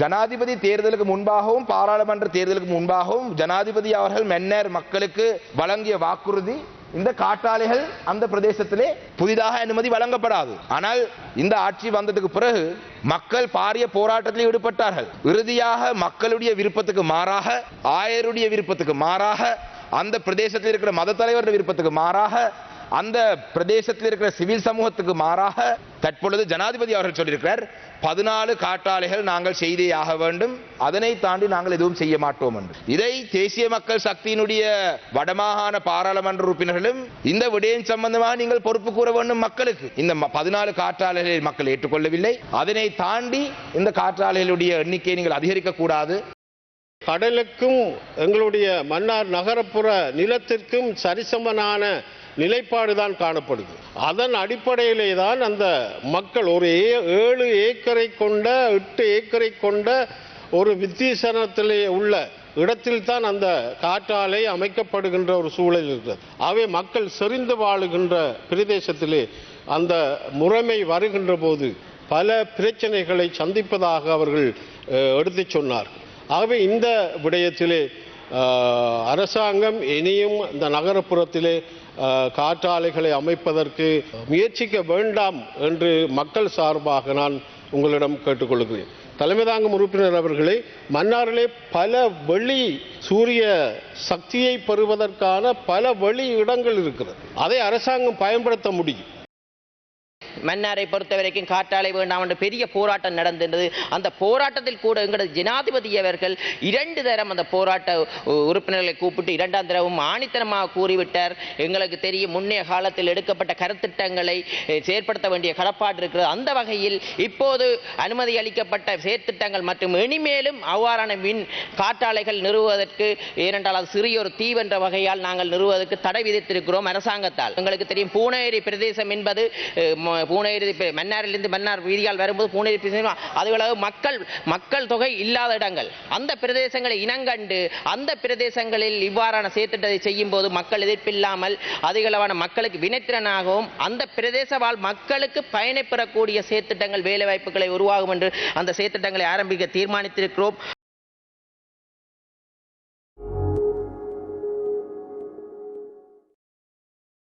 ஜனாதிபதி தேர்தலுக்கு முன்பாகவும் பாராளுமன்ற தேர்தலுக்கு முன்பாகவும் ஜனாதிபதி அவர்கள் மென்னர் மக்களுக்கு வழங்கிய வாக்குறுதி இந்த காட்டாளிகள் அந்த பிரதேசத்திலே புதிதாக அனுமதி வழங்கப்படாது. ஆனால் இந்த ஆட்சி வந்ததுக்கு பிறகு மக்கள் பாரிய போராட்டத்தில் ஈடுபட்டார்கள். இறுதியாக மக்களுடைய விருப்பத்துக்கு மாறாக ஆயருடைய விருப்பத்துக்கு மாறாக அந்த பிரதேசத்தில் இருக்கிற மத தலைவருடைய விருப்பத்துக்கு மாறாக அந்த பிரதேசத்தில் இருக்கிற சிவில் சமூகத்துக்கு மாறாக தற்பொழுது ஜனாதிபதி அவர்கள் சொல்லியிருக்கிறார் பதினாலு காற்றாலைகள் நாங்கள் செய்தே ஆக வேண்டும் அதனை தாண்டி நாங்கள் எதுவும் செய்ய மாட்டோம் என்று. இதை தேசிய மக்கள் சக்தியினுடைய வடமாகாண பாராளுமன்ற உறுப்பினர்களும் இந்த விடயம் சம்பந்தமாக நீங்கள் பொறுப்பு கூற வேண்டும் மக்களுக்கு. இந்த ம- பதினாலு காற்றாலைகளை மக்கள் ஏற்றுக்கொள்ளவில்லை அதனை தாண்டி இந்த காற்றாலைகளுடைய எண்ணிக்கையை நீங்கள் அதிகரிக்க கூடாது. கடலுக்கும் எங்களுடைய மன்னார் நகரப்புற நிலத்திற்கும் சரிசமனான நிலைப்பாடு தான் காணப்படுது. அதன் அடிப்படையிலே தான் அந்த மக்கள் ஒரு ஏ- ஏழு ஏக்கரை கொண்ட எட்டு ஏக்கரை கொண்ட ஒரு வித்தீசனத்திலே உள்ள இடத்தில் தான் அந்த காற்றாலை அமைக்கப்படுகின்ற ஒரு சூழல் இருக்கிறது அவை மக்கள் செறிந்து வாழுகின்ற பிரதேசத்திலே அந்த முறைமை வருகின்ற போது பல பிரச்சனைகளை சந்திப்பதாக அவர்கள் எடுத்து எடுத்துச் ஆகவே இந்த விடயத்திலே அரசாங்கம் இனியும் இந்த நகரப்புறத்திலே காற்றாலைகளை அமைப்பதற்கு முயற்சிக்க வேண்டாம் என்று மக்கள் சார்பாக நான் உங்களிடம் கேட்டுக்கொள்கிறேன். தலைமை தாங்கும் உறுப்பினர் அவர்களே மன்னாரிலே பல வெளி சூரிய சக்தியை பெறுவதற்கான பல வெளி இடங்கள் இருக்கிறது. அதை அரசாங்கம் பயன்படுத்த முடியும். மன்னாரை பொறுத்த வரைக்கும் காற்றாலை வேண்டாம் என்று பெரிய போராட்டம் நடந்திருந்தது அந்த போராட்டத்தில் கூட எங்களது ஜனாதிபதி அவர்கள் இரண்டு தரம் அந்த போராட்ட உறுப்பினர்களை கூப்பிட்டு இரண்டாம் தரவும் ஆணித்தனமாக கூறிவிட்டார். எங்களுக்கு தெரியும் முன்னைய காலத்தில் எடுக்கப்பட்ட கருத்திட்டங்களை செயற்படுத்த வேண்டிய கடப்பாடு இருக்கிறது. அந்த வகையில் இப்போது அனுமதி அளிக்கப்பட்ட செயற்திட்டங்கள் மற்றும் இனிமேலும் அவ்வாறான மின் காற்றாலைகள் நிறுவுவதற்கு ஏனென்றால் அது சிறிய ஒரு தீவென்ற வகையால் நாங்கள் நிறுவுவதற்கு தடை விதித்திருக்கிறோம் அரசாங்கத்தால். எங்களுக்கு தெரியும் பூனேரி பிரதேசம் என்பது ம- பூனேரி மன்னாரிலிருந்து மன்னார் வீதியால் வரும்போது பூனேரி அதுகளவு மக்கள் மக்கள் தொகை இல்லாத இடங்கள். அந்த பிரதேசங்களை இனங்கண்டு அந்த பிரதேசங்களில் இவ்வாறான செயற்திட்டத்தை செய்யும் போது மக்கள் எதிர்ப்பில்லாமல் அதிகளவான மக்களுக்கு வினைத்திறனாகவும் அந்த பிரதேச வாழ் மக்களுக்கு பயனை பெறக்கூடிய செயற்திட்டங்கள் வேலை வாய்ப்புகளை உருவாகும் என்று அந்த செயற்திட்டங்களை ஆரம்பிக்க தீர்மானித்திருக்கிறோம்.